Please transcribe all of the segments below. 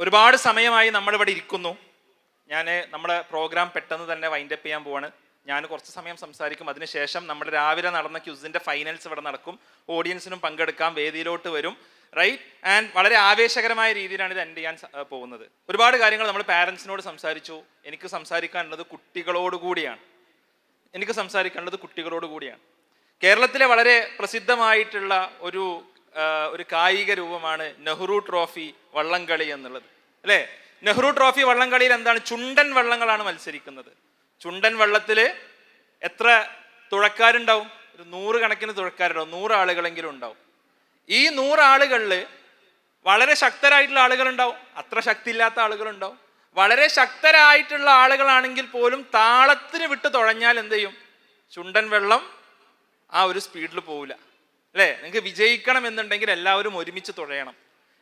ഒരുപാട് സമയമായി നമ്മളിവിടെ ഇരിക്കുന്നു. ഞാൻ നമ്മുടെ പ്രോഗ്രാം പെട്ടെന്ന് തന്നെ വൈൻഡപ്പ് ചെയ്യാൻ പോവാണ്. ഞാൻ കുറച്ച് സമയം സംസാരിക്കും. അതിനുശേഷം നമ്മുടെ രാവിലെ നടന്ന ക്യൂസിന്റെ ഫൈനൽസ് ഇവിടെ നടക്കും. ഓഡിയൻസിനും പങ്കെടുക്കാം. വേദിയിലോട്ട് വരും. റൈറ്റ് ആൻഡ് വളരെ ആവേശകരമായ രീതിയിലാണ് ഇത് എൻഡ് ചെയ്യാൻ പോകുന്നത്. ഒരുപാട് കാര്യങ്ങൾ നമ്മൾ പാരൻസിനോട് സംസാരിച്ചു. എനിക്ക് സംസാരിക്കാനുള്ളത് കുട്ടികളോട് കൂടിയാണ്. എനിക്ക് സംസാരിക്കാനുള്ളത് കുട്ടികളോട് കൂടിയാണ്. കേരളത്തിലെ വളരെ പ്രസിദ്ധമായിട്ടുള്ള ഒരു ഒരു കായിക രൂപമാണ് നെഹ്റു ട്രോഫി വള്ളംകളി എന്നുള്ളത്. അല്ലേ? നെഹ്റു ട്രോഫി വള്ളംകളിയിൽ എന്താണ്? ചുണ്ടൻ വള്ളങ്ങളാണ് മത്സരിക്കുന്നത്. ചുണ്ടൻ വള്ളത്തിൽ എത്ര തുഴക്കാരുണ്ടാവും? ഒരു നൂറ് കണക്കിന് തുഴക്കാരുണ്ടാവും. നൂറ് ആളുകളെങ്കിലും ഉണ്ടാവും. ഈ നൂറ് ആളുകളിൽ വളരെ ശക്തരായിട്ടുള്ള ആളുകളുണ്ടാവും. അത്ര ശക്തി ഇല്ലാത്ത ആളുകളുണ്ടാവും. വളരെ ശക്തരായിട്ടുള്ള ആളുകളാണെങ്കിൽ പോലും താളത്തിന് വിട്ട് തുഴഞ്ഞാൽ എന്ത് ചെയ്യും? ചുണ്ടൻ വെള്ളം ആ ഒരു സ്പീഡിൽ പോവില്ല. അല്ലേ? നിങ്ങൾക്ക് വിജയിക്കണം എന്നുണ്ടെങ്കിൽ എല്ലാവരും ഒരുമിച്ച് തുഴയണം.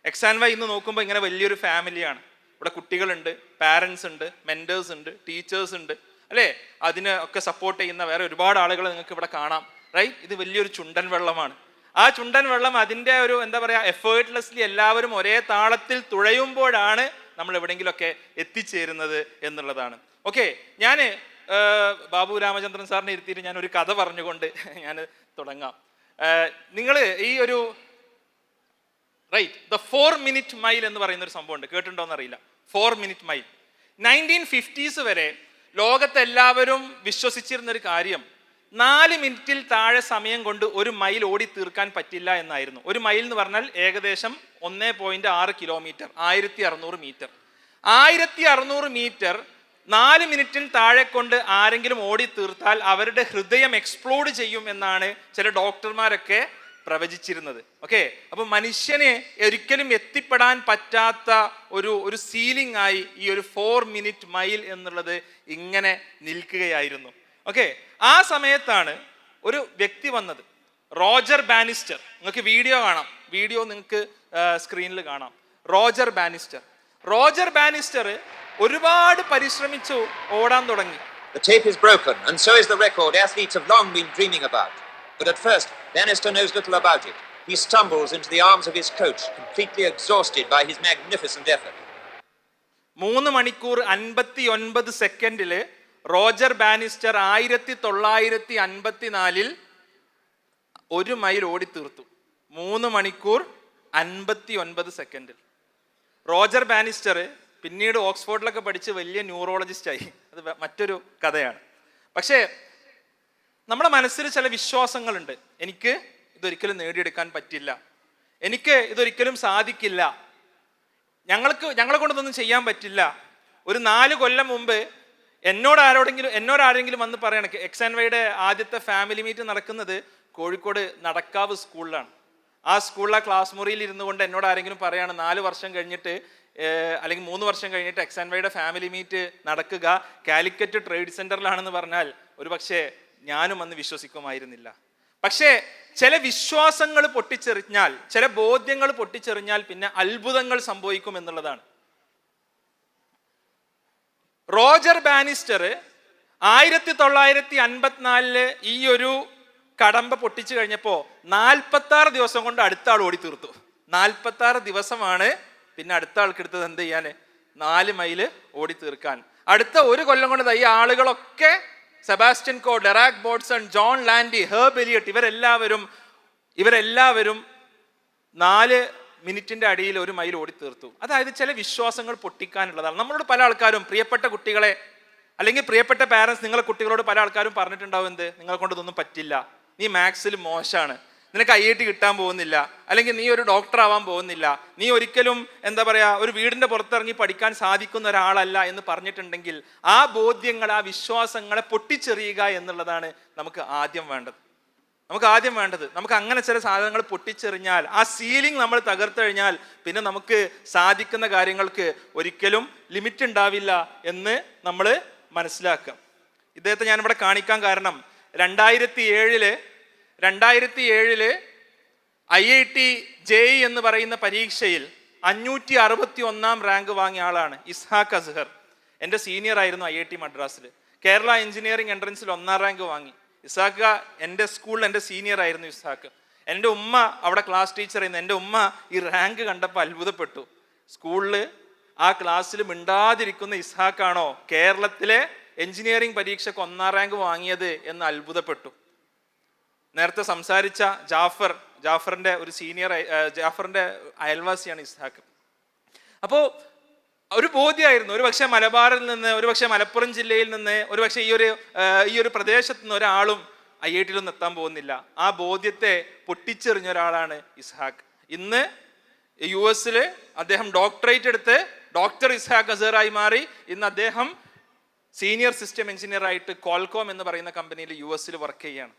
എക്സ് ആൻഡ് വൈ ഇന്ന് നോക്കുമ്പോൾ ഇങ്ങനെ വലിയൊരു ഫാമിലിയാണ് ഇവിടെ കുട്ടികളുണ്ട് പാരൻസ് ഉണ്ട് മെന്റേഴ്സ് ഉണ്ട് ടീച്ചേഴ്സ് ഉണ്ട്. അല്ലേ? അതിന് ഒക്കെ സപ്പോർട്ട് ചെയ്യുന്ന വേറെ ഒരുപാട് ആളുകൾ നിങ്ങൾക്ക് ഇവിടെ കാണാം. റൈറ്റ് ഇത് വലിയൊരു ചുണ്ടൻ വെള്ളമാണ്. ആ ചുണ്ടൻ വെള്ളം അതിന്റെ ഒരു എന്താ പറയുക എഫേർട്ട്ലെസ്ലി എല്ലാവരും ഒരേ താളത്തിൽ തുഴയുമ്പോഴാണ് നമ്മൾ എവിടെയെങ്കിലുമൊക്കെ എത്തിച്ചേരുന്നത് എന്നുള്ളതാണ്. ഓക്കെ ഞാൻ ബാബു രാമചന്ദ്രൻ സാറിനെ ഇരുത്തിയിട്ട് ഞാൻ ഒരു കഥ പറഞ്ഞുകൊണ്ട് ഞാൻ തുടങ്ങാം. നിങ്ങൾ ഈ ഒരു right the four minute mile എന്ന് പറയുന്ന ഒരു സംഭവമുണ്ട്. കേട്ടിട്ടുണ്ടോ എന്നറിയില്ല four minute mile nineteen fifties വരെ ലോകത്തെല്ലാവരും വിശ്വസിച്ചിരുന്ന ഒരു കാര്യം നാല് മിനിറ്റിൽ താഴെ സമയം കൊണ്ട് ഒരു മൈൽ ഓടി തീർക്കാൻ പറ്റില്ല എന്നായിരുന്നു. ഒരു മൈൽ എന്ന് പറഞ്ഞാൽ ഏകദേശം ഒന്നേ പോയിന്റ് ആറ് കിലോമീറ്റർ ആയിരത്തി അറുന്നൂറ് മീറ്റർ ആയിരത്തി അറുന്നൂറ് മീറ്റർ നാല് മിനിറ്റിൽ താഴെ കൊണ്ട് ആരെങ്കിലും ഓടി തീർത്താൽ അവരുടെ ഹൃദയം എക്സ്പ്ലോഡ് ചെയ്യും എന്നാണ് ചില ഡോക്ടർമാരൊക്കെ പ്രവചിച്ചിരുന്നത്. ഓക്കെ അപ്പൊ മനുഷ്യനെ ഒരിക്കലും എത്തിപ്പെടാൻ പറ്റാത്ത ഒരു ഒരു സീലിംഗ് ആയി ഈ ഒരു ഫോർ മിനിറ്റ് മൈൽ എന്നുള്ളത് ഇങ്ങനെ നിൽക്കുകയായിരുന്നു. ഓക്കെ ആ സമയത്താണ് ഒരു വ്യക്തി വന്നത്. Roger Bannister. നിങ്ങൾക്ക് വീഡിയോ കാണാം. വീഡിയോ നിങ്ങൾക്ക് സ്ക്രീനിൽ കാണാം. Roger Bannister. റോജർ ബാനിസ്റ്റർ ഒരുപാട് പരിശ്രമിച്ചു ഓടാൻ തുടങ്ങി The tape is broken, and so is the record athletes have long been dreaming about. But at first, Bannister knows little about it. He stumbles into the arms of his coach, completely exhausted by his magnificent effort. മൂന്ന് മണിക്കൂർ അൻപത്തി ഒൻപത് സെക്കൻഡിൽ Roger Bannister ആയിരത്തി തൊള്ളായിരത്തി അൻപത്തിനാലിൽ ഒരു mile ഓടി തീർത്തു മൂന്ന് മണിക്കൂർ അൻപത്തി ഒൻപത് സെക്കൻഡിൽ റോജർ ബാനിസ്റ്റർ പിന്നീട് ഓക്സ്ഫോർഡിലൊക്കെ പഠിച്ച് വലിയ ന്യൂറോളജിസ്റ്റായി അത് മറ്റൊരു കഥയാണ്. പക്ഷേ നമ്മുടെ മനസ്സിൽ ചില വിശ്വാസങ്ങളുണ്ട്. എനിക്ക് ഇതൊരിക്കലും നേടിയെടുക്കാൻ പറ്റില്ല. എനിക്ക് ഇതൊരിക്കലും സാധിക്കില്ല. ഞങ്ങൾക്ക് ഞങ്ങളെ കൊണ്ടൊന്നും ചെയ്യാൻ പറ്റില്ല. ഒരു നാല് കൊല്ലം മുമ്പ് എന്നോട് ആരോടെങ്കിലും എന്നോട് ആരെങ്കിലും വന്ന് പറയണം. എക്സ് ആൻഡ് വൈയുടെ ആദ്യത്തെ ഫാമിലി മീറ്റ് നടക്കുന്നത് കോഴിക്കോട് നടക്കാവ് സ്കൂളിലാണ്. ആ സ്കൂളിലെ ക്ലാസ് മുറിയിൽ ഇരുന്നു കൊണ്ട് എന്നോട് ആരെങ്കിലും പറയാണ് നാല് വർഷം കഴിഞ്ഞിട്ട് അല്ലെങ്കിൽ മൂന്ന് വർഷം കഴിഞ്ഞിട്ട് എക്സ് ആൻഡ് വൈയുടെ ഫാമിലി മീറ്റ് നടക്കുക. കാലിക്കറ്റ് ട്രേഡ് സെന്ററിലാണെന്ന് പറഞ്ഞാൽ ഒരു പക്ഷേ ഞാനും അന്ന് വിശ്വസിക്കുമായിരുന്നില്ല. പക്ഷേ ചില വിശ്വാസങ്ങൾ പൊട്ടിച്ചെറിഞ്ഞാൽ ചില ബോധ്യങ്ങൾ പൊട്ടിച്ചെറിഞ്ഞാൽ പിന്നെ അത്ഭുതങ്ങൾ സംഭവിക്കും എന്നുള്ളതാണ്. റോജർ ബാനിസ്റ്റർ ആയിരത്തി തൊള്ളായിരത്തി അൻപത്തിനാലിൽ ഈ ഒരു കടമ്പ പൊട്ടിച്ചു കഴിഞ്ഞപ്പോൾ നാൽപ്പത്തി ആറ് ദിവസം കൊണ്ട് അടുത്ത ആൾ ഓടി തീർത്തു നാൽപ്പത്തി ആറ് ദിവസമാണ് പിന്നെ അടുത്ത ആൾക്ക് എടുത്തത് എന്ത് ചെയ്യാൻ? നാല് മൈൽ ഓടി തീർക്കാൻ. അടുത്ത ഒരു കൊല്ലം കൊണ്ട് ഈ ആളുകളൊക്കെ Sebastian Coe Derek Ibbotson John Landy Herb Elliott ഇവരെല്ലാവരും ഇവരെല്ലാവരും നാല് മിനിറ്റിന്റെ അടിയിൽ ഒരു മൈൽ ഓടി തീർത്തു. അതായത് ചില വിശ്വാസങ്ങൾ പൊട്ടിക്കാനുള്ളതാണ്. നമ്മളോട് പല ആൾക്കാരും പ്രിയപ്പെട്ട കുട്ടികളെ അല്ലെങ്കിൽ പ്രിയപ്പെട്ട പാരൻസ് നിങ്ങളെ കുട്ടികളോട് പല ആൾക്കാരും പറഞ്ഞിട്ടുണ്ടാവും എന്ത്? നിങ്ങളെ കൊണ്ട് ഇതൊന്നും പറ്റില്ല. നീ മാത്സിൽ മോശമാണ് നിനക്ക് ഐ ഐ ടി കിട്ടാൻ പോകുന്നില്ല അല്ലെങ്കിൽ നീ ഒരു ഡോക്ടർ ആവാൻ പോകുന്നില്ല നീ ഒരിക്കലും എന്താ പറയുക ഒരു വീടിന്റെ പുറത്തിറങ്ങി പഠിക്കാൻ സാധിക്കുന്ന ഒരാളല്ല എന്ന് പറഞ്ഞിട്ടുണ്ടെങ്കിൽ ആ ബോധ്യങ്ങൾ ആ വിശ്വാസങ്ങളെ പൊട്ടിച്ചെറിയുക എന്നുള്ളതാണ് നമുക്ക് ആദ്യം വേണ്ടത്. നമുക്ക് ആദ്യം വേണ്ടത് നമുക്ക് അങ്ങനെ ചില സാധനങ്ങൾ പൊട്ടിച്ചെറിഞ്ഞാൽ ആ സീലിംഗ് നമ്മൾ തകർത്തു കഴിഞ്ഞാൽ പിന്നെ നമുക്ക് സാധിക്കുന്ന കാര്യങ്ങൾക്ക് ഒരിക്കലും ലിമിറ്റ് ഉണ്ടാവില്ല എന്ന് നമ്മൾ മനസ്സിലാക്കാം ഇദ്ദേഹത്തെ ഞാനിവിടെ കാണിക്കാൻ കാരണം രണ്ടായിരത്തി ഏഴിൽ രണ്ടായിരത്തി ഏഴിൽ I I T J E എന്ന് പറയുന്ന പരീക്ഷയിൽ അഞ്ഞൂറ്റി അറുപത്തി ഒന്നാം റാങ്ക് വാങ്ങിയ ആളാണ് ഇസ്ഹാഖ് അസ്ഹർ. എന്റെ സീനിയർ ആയിരുന്നു ഐ ഐ ടി മദ്രാസിൽ കേരള എഞ്ചിനീയറിംഗ് എൻട്രൻസിൽ ഒന്നാം റാങ്ക് വാങ്ങി. ഇസാഖ എന്റെ സ്കൂളിൽ എന്റെ സീനിയർ ആയിരുന്നു ഇസാഖ് എന്റെ ഉമ്മ അവിടെ ക്ലാസ് ടീച്ചർ ആയിരുന്നു. എന്റെ ഉമ്മ ഈ റാങ്ക് കണ്ടപ്പോൾ അത്ഭുതപ്പെട്ടു. സ്കൂളിൽ ആ ക്ലാസ്സിൽ മിണ്ടാതിരിക്കുന്ന ഇസ്ഹാഖാണോ കേരളത്തിലെ എഞ്ചിനീയറിംഗ് പരീക്ഷയ്ക്ക് ഒന്നാം റാങ്ക് വാങ്ങിയത് എന്ന് അത്ഭുതപ്പെട്ടു. നേരത്തെ സംസാരിച്ച ജാഫർ ജാഫറിന്റെ ഒരു സീനിയർ ജാഫറിന്റെ അയൽവാസിയാണ് ഇസ്ഹാക്ക്. അപ്പോൾ ഒരു ബോധ്യമായിരുന്നു ഒരു പക്ഷേ മലബാറിൽ നിന്ന് ഒരു പക്ഷേ മലപ്പുറം ജില്ലയിൽ നിന്ന് ഒരു പക്ഷേ ഈ ഒരു ഈ ഒരു പ്രദേശത്ത് നിന്ന് ഒരാളും ഐ ഐ ടിയിലൊന്നും എത്താൻ പോകുന്നില്ല. ആ ബോധ്യത്തെ പൊട്ടിച്ചെറിഞ്ഞ ഒരാളാണ് ഇസ്ഹാഖ് ഇന്ന് യു എസിൽ അദ്ദേഹം ഡോക്ടറേറ്റ് എടുത്ത് ഡോക്ടർ ഇസ്ഹാഖ് അസറായി മാറി. ഇന്ന് അദ്ദേഹം സീനിയർ സിസ്റ്റം എഞ്ചിനീയർ ആയിട്ട് കോൾകോം എന്ന് പറയുന്ന കമ്പനിയിൽ യു എസിൽ വർക്ക് ചെയ്യാണ്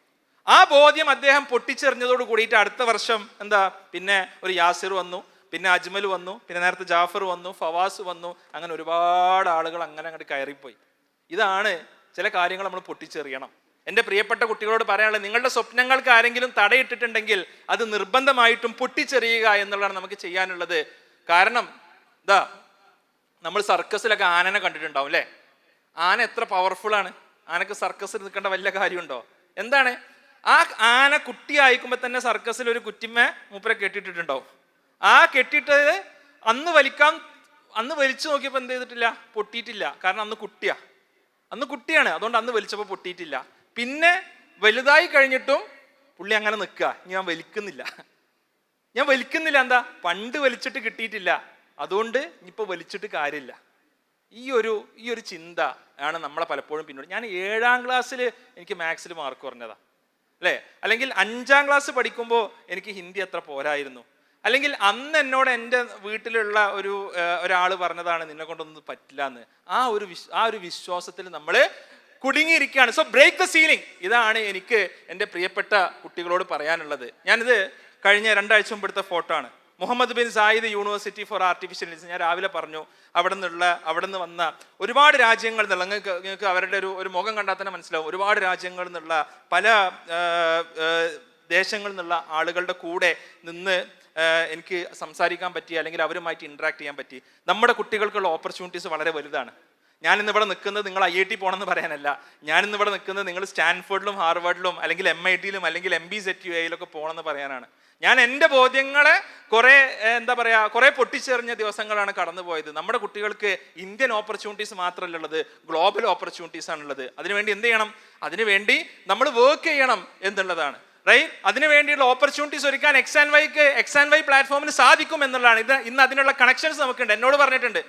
ആ ബോധ്യം അദ്ദേഹം പൊട്ടിച്ചെറിഞ്ഞതോട് കൂടിയിട്ട് അടുത്ത വർഷം എന്താ പിന്നെ ഒരു യാസിർ വന്നു പിന്നെ അജ്മൽ വന്നു പിന്നെ നേരത്തെ ജാഫർ വന്നു ഫവാസ് വന്നു അങ്ങനെ ഒരുപാട് ആളുകൾ അങ്ങനെ അങ്ങോട്ട് കയറിപ്പോയി. ഇതാണ് ചില കാര്യങ്ങൾ നമ്മൾ പൊട്ടിച്ചെറിയണം. എന്റെ പ്രിയപ്പെട്ട കുട്ടികളോട് പറയാനുള്ളത് നിങ്ങളുടെ സ്വപ്നങ്ങൾക്ക് ആരെങ്കിലും തടയിട്ടിട്ടുണ്ടെങ്കിൽ അത് നിർബന്ധമായിട്ടും പൊട്ടിച്ചെറിയുക എന്നുള്ളതാണ് നമുക്ക് ചെയ്യാനുള്ളത്. കാരണം ഇതാ നമ്മൾ സർക്കസിലൊക്കെ ആനനെ കണ്ടിട്ടുണ്ടാവും അല്ലേ? ആന എത്ര പവർഫുൾ ആണ്. ആനക്ക് സർക്കസിൽ നിൽക്കേണ്ട വല്ല കാര്യമുണ്ടോ? എന്താണ്? ആ ആന കുട്ടി കുട്ടിയായിക്കുമ്പോൾ തന്നെ സർക്കസിൽ ഒരു കുറ്റിമ്മ മൂപ്പരെ കെട്ടിട്ടിട്ടുണ്ടാവും ആ കെട്ടിട്ടത് അന്ന് വലിക്കാൻ അന്ന് വലിച്ചു നോക്കിയപ്പോൾ എന്ത് ചെയ്തിട്ടില്ല? പൊട്ടിയിട്ടില്ല. കാരണം അന്ന് കുട്ടിയാ. അന്ന് കുട്ടിയാണ്. അതുകൊണ്ട് അന്ന് വലിച്ചപ്പോൾ പൊട്ടിയിട്ടില്ല. പിന്നെ വലുതായി കഴിഞ്ഞിട്ടും പുള്ളി അങ്ങനെ നിൽക്കുക ഞാൻ വലിക്കുന്നില്ല. ഞാൻ വലിക്കുന്നില്ല. എന്താ? പണ്ട് വലിച്ചിട്ട് കിട്ടിയിട്ടില്ല. അതുകൊണ്ട് ഇനിയിപ്പോൾ വലിച്ചിട്ട് കാര്യമില്ല. ഈ ഒരു ഈ ഒരു ചിന്ത ആണ് നമ്മളെ പലപ്പോഴും പിന്നോട്ട്. ഞാൻ ഏഴാം ക്ലാസ്സിൽ എനിക്ക് മാത്സിൽ മാർക്ക് കുറഞ്ഞതാ. അല്ലേ? അല്ലെങ്കിൽ അഞ്ചാം ക്ലാസ് പഠിക്കുമ്പോൾ എനിക്ക് ഹിന്ദി അത്ര പോരായിരുന്നു. അല്ലെങ്കിൽ അന്ന് എന്നോട് എന്റെ വീട്ടിലുള്ള ഒരു ഒരാൾ പറഞ്ഞതാണ് നിന്നെ കൊണ്ടൊന്നും പറ്റില്ല എന്ന് ആ ഒരു വിശ് ആ ഒരു വിശ്വാസത്തിൽ നമ്മൾ കുടുങ്ങിയിരിക്കുകയാണ്. സോ ബ്രേക്ക് ദ സീലിംഗ് ഇതാണ് എനിക്ക് എന്റെ പ്രിയപ്പെട്ട കുട്ടികളോട് പറയാനുള്ളത്. ഞാനിത് കഴിഞ്ഞ രണ്ടാഴ്ച മുമ്പ് എടുത്ത ഫോട്ടോ ആണ്. Mohammed bin Zayed university for artificial intelligence ഞാൻ രാവിലെ പറഞ്ഞു അവിടെ നിന്നുള്ള അവിടെ നിന്ന് വന്ന ഒരുപാട് രാജ്യങ്ങളിൽ നിന്നുള്ള നിങ്ങൾക്ക് നിങ്ങൾക്ക് അവരുടെ ഒരു ഒരു മുഖം കണ്ടാൽ തന്നെ മനസ്സിലാവും. ഒരുപാട് രാജ്യങ്ങളിൽ നിന്നുള്ള പല ദേശങ്ങളിൽ നിന്നുള്ള ആളുകളുടെ കൂടെ നിന്ന് എനിക്ക് സംസാരിക്കാൻ പറ്റി അല്ലെങ്കിൽ അവരുമായിട്ട് ഇൻട്രാക്ട് ചെയ്യാൻ പറ്റി. നമ്മുടെ കുട്ടികൾക്കുള്ള ഓപ്പർച്യൂണിറ്റീസ് വളരെ വലുതാണ്. ഞാൻ ഇന്ന് ഇവിടെ നിൽക്കുന്നത് നിങ്ങൾ ഐ ഐ ടി പോകണമെന്ന് പറയാനല്ല. ഞാനിന്ന് ഇവിടെ നിൽക്കുന്നത് നിങ്ങൾ സ്റ്റാൻഫോർഡിലും ഹാർവാർഡിലും അല്ലെങ്കിൽ എം ഐ ടിയിലും അല്ലെങ്കിൽ എം ബി സെറ്റ് യു ഐയിലൊക്കെ പോകണമെന്ന് പറയാനാണ്. ഞാൻ എന്റെ ബോധ്യങ്ങളെ കുറേ എന്താ പറയുക കുറേ പൊട്ടിച്ചെറിഞ്ഞ ദിവസങ്ങളാണ് കടന്നുപോയത് നമ്മുടെ കുട്ടികൾക്ക് ഇന്ത്യൻ ഓപ്പർച്യൂണിറ്റീസ് മാത്രമല്ല ഉള്ളത് ഗ്ലോബൽ ഓപ്പർച്യൂണിറ്റീസ് ആണുള്ളത് അതിനുവേണ്ടി എന്ത് ചെയ്യണം? അതിനുവേണ്ടി നമ്മൾ വർക്ക് ചെയ്യണം എന്നുള്ളതാണ്. റൈറ്റ് അതിനു വേണ്ടിയുള്ള ഓപ്പർച്യൂണിറ്റീസ് ഒരുക്കാൻ എക്സ് ആൻഡ് വൈക്ക് എക്സ് ആൻഡ് വൈ പ്ലാറ്റ്ഫോമിന് സാധിക്കും എന്നുള്ളതാണ്. ഇത് ഇന്ന് അതിനുള്ള കണക്ഷൻസ് നമുക്കുണ്ട്. എന്നോട് പറഞ്ഞിട്ടുണ്ട്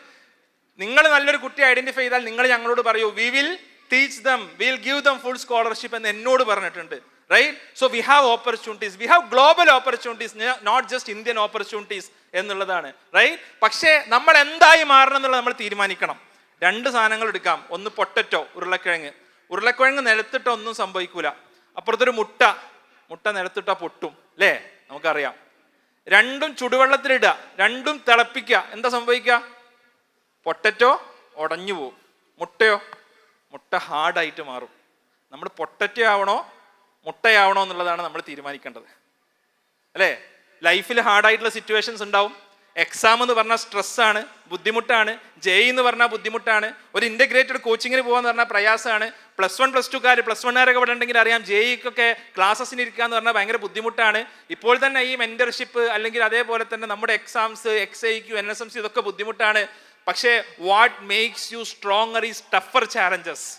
നിങ്ങൾ നല്ലൊരു കുട്ടി ഐഡന്റിഫൈ ചെയ്താൽ നിങ്ങൾ ഞങ്ങളോട് പറയൂ we will teach them will give them full scholarship എന്ന് എന്നോട് പറഞ്ഞിട്ടുണ്ട്. Right so we have opportunities we have global opportunities not just Indian opportunities എന്നുള്ളതാണ്. റൈറ്റ് പക്ഷേ നമ്മൾ എന്തായി മാറണം എന്നുള്ളത് നമ്മൾ തീരുമാനിക്കണം. രണ്ട് സാധനങ്ങൾ എടുക്കാം. ഒന്ന് പൊട്ടറ്റോ ഉരുളക്കിഴങ്ങ്. ഉരുളക്കിഴങ്ങ് നിലത്തിട്ട് ഒന്നും സംഭവിക്കൂല. അപ്പുറത്തൊരു മുട്ട. മുട്ട നിലത്തിട്ടാ പൊട്ടും. അല്ലേ നമുക്കറിയാം. രണ്ടും ചുടുവെള്ളത്തിലിടുക. രണ്ടും തിളപ്പിക്കുക. എന്താ സംഭവിക്കുക? പൊട്ടറ്റോ ഉടഞ്ഞു പോവും. മുട്ടയോ? മുട്ട ഹാർഡായിട്ട് മാറും. നമ്മൾ പൊട്ടറ്റോ ആവണോ മുട്ടയാവണോ എന്നുള്ളതാണ് നമ്മൾ തീരുമാനിക്കേണ്ടത്. അല്ലേ? ലൈഫിൽ ഹാർഡായിട്ടുള്ള സിറ്റുവേഷൻസ് ഉണ്ടാവും. എക്സാം എന്ന് പറഞ്ഞാൽ സ്ട്രെസ്സാണ് ബുദ്ധിമുട്ടാണ് ജെ എന്ന് പറഞ്ഞാൽ ബുദ്ധിമുട്ടാണ് ഒരു ഇന്റഗ്രേറ്റഡ് കോച്ചിങ്ങിന് പോകാന്ന് പറഞ്ഞാൽ പ്രയാസമാണ്. പ്ലസ് വൺ പ്ലസ് ടുക്കാർ പ്ലസ് വണ്ണുകാരൊക്കെ ഇവിടെ ഉണ്ടെങ്കിൽ അറിയാം ജെ ഇക്കൊക്കെ ക്ലാസ്സസിന് ഇരിക്കുക എന്ന് പറഞ്ഞാൽ ഭയങ്കര ബുദ്ധിമുട്ടാണ്. ഇപ്പോൾ തന്നെ ഈ മെന്റർഷിപ്പ് അല്ലെങ്കിൽ അതേപോലെ തന്നെ നമ്മുടെ exams X I Q N S M C ഇതൊക്കെ ബുദ്ധിമുട്ടാണ്. പക്ഷേ what makes you stronger is tougher challenges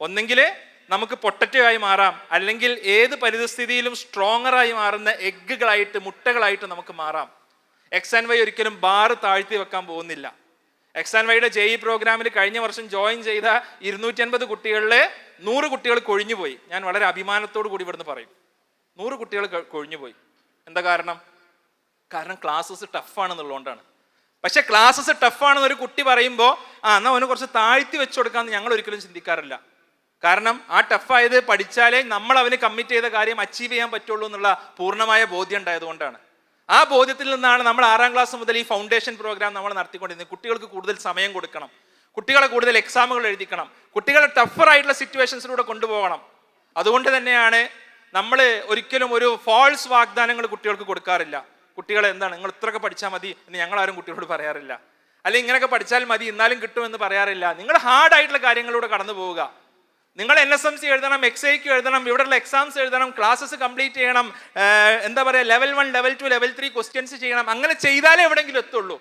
ഒന്നെങ്കിൽ നമുക്ക് പൊട്ടറ്റോ ആയി മാറാം. അല്ലെങ്കിൽ ഏത് പരിതസ്ഥിതിയിലും സ്ട്രോങ്ങറായി മാറുന്ന എഗ്ഗുകളായിട്ട് മുട്ടകളായിട്ട് നമുക്ക് മാറാം. എക്സ് ആൻഡ് വൈ ഒരിക്കലും ബാറ് താഴ്ത്തി വെക്കാൻ പോകുന്നില്ല. എക്സ് ആൻഡ് വൈയുടെ ജെ ഇ പ്രോഗ്രാമിൽ കഴിഞ്ഞ വർഷം ജോയിൻ ചെയ്ത ഇരുന്നൂറ്റി അൻപത് കുട്ടികളിലെ നൂറ് കുട്ടികൾ കൊഴിഞ്ഞുപോയി. ഞാൻ വളരെ അഭിമാനത്തോടു കൂടി ഇവിടുന്ന് പറയും. നൂറ് കുട്ടികൾ കൊഴിഞ്ഞുപോയി. എന്താ കാരണം? കാരണം ക്ലാസ്സസ് ടഫാണെന്നുള്ളതുകൊണ്ടാണ് പക്ഷെ ക്ലാസ്സസ് ടഫാണെന്ന് ഒരു കുട്ടി പറയുമ്പോൾ ആ എന്നാൽ അവന് കുറച്ച് താഴ്ത്തി വെച്ച് കൊടുക്കാമെന്ന് ഞങ്ങൾ ഒരിക്കലും ചിന്തിക്കാറില്ല. കാരണം ആ ടഫായത് പഠിച്ചാലേ നമ്മൾ അവന് കമ്മിറ്റ് ചെയ്ത കാര്യം അച്ചീവ് ചെയ്യാൻ പറ്റുള്ളൂ എന്നുള്ള പൂർണമായ ബോധ്യം ഉണ്ടായതുകൊണ്ടാണ്. ആ ബോധ്യത്തിൽ നിന്നാണ് നമ്മൾ ആറാം ക്ലാസ് മുതൽ ഈ ഫൗണ്ടേഷൻ പ്രോഗ്രാം നമ്മൾ നടത്തിക്കൊണ്ടിരുന്നത്. കുട്ടികൾക്ക് കൂടുതൽ സമയം കൊടുക്കണം. കുട്ടികളെ കൂടുതൽ എക്സാമുകൾ എഴുതിക്കണം. കുട്ടികളെ ടഫർ ആയിട്ടുള്ള സിറ്റുവേഷൻസിലൂടെ കൊണ്ടുപോകണം. അതുകൊണ്ട് തന്നെയാണ് നമ്മൾ ഒരിക്കലും ഒരു ഫോൾസ് വാഗ്ദാനങ്ങൾ കുട്ടികൾക്ക് കൊടുക്കാറില്ല. കുട്ടികളെ എന്താണ്? നിങ്ങൾ ഇത്രയൊക്കെ പഠിച്ചാൽ മതി എന്ന് ഞങ്ങളാരും കുട്ടികളോട് പറയാറില്ല. അല്ലെങ്കിൽ ഇങ്ങനെയൊക്കെ പഠിച്ചാൽ മതി എന്നാലും കിട്ടുമെന്ന് പറയാറില്ല. നിങ്ങൾ ഹാർഡായിട്ടുള്ള കാര്യങ്ങളിലൂടെ കടന്നു പോവുക. നിങ്ങൾ എൻ എസ് എം സി എഴുതണം എക്സ് ഐക്ക് എഴുതണം ഇവിടെയുള്ള എക്സാംസ് എഴുതണം ക്ലാസ്സസ് കംപ്ലീറ്റ് ചെയ്യണം എന്താ പറയുക level one level two level three questions ചെയ്യണം അങ്ങനെ ചെയ്താലേ എവിടെയെങ്കിലും എത്തുള്ളൂ.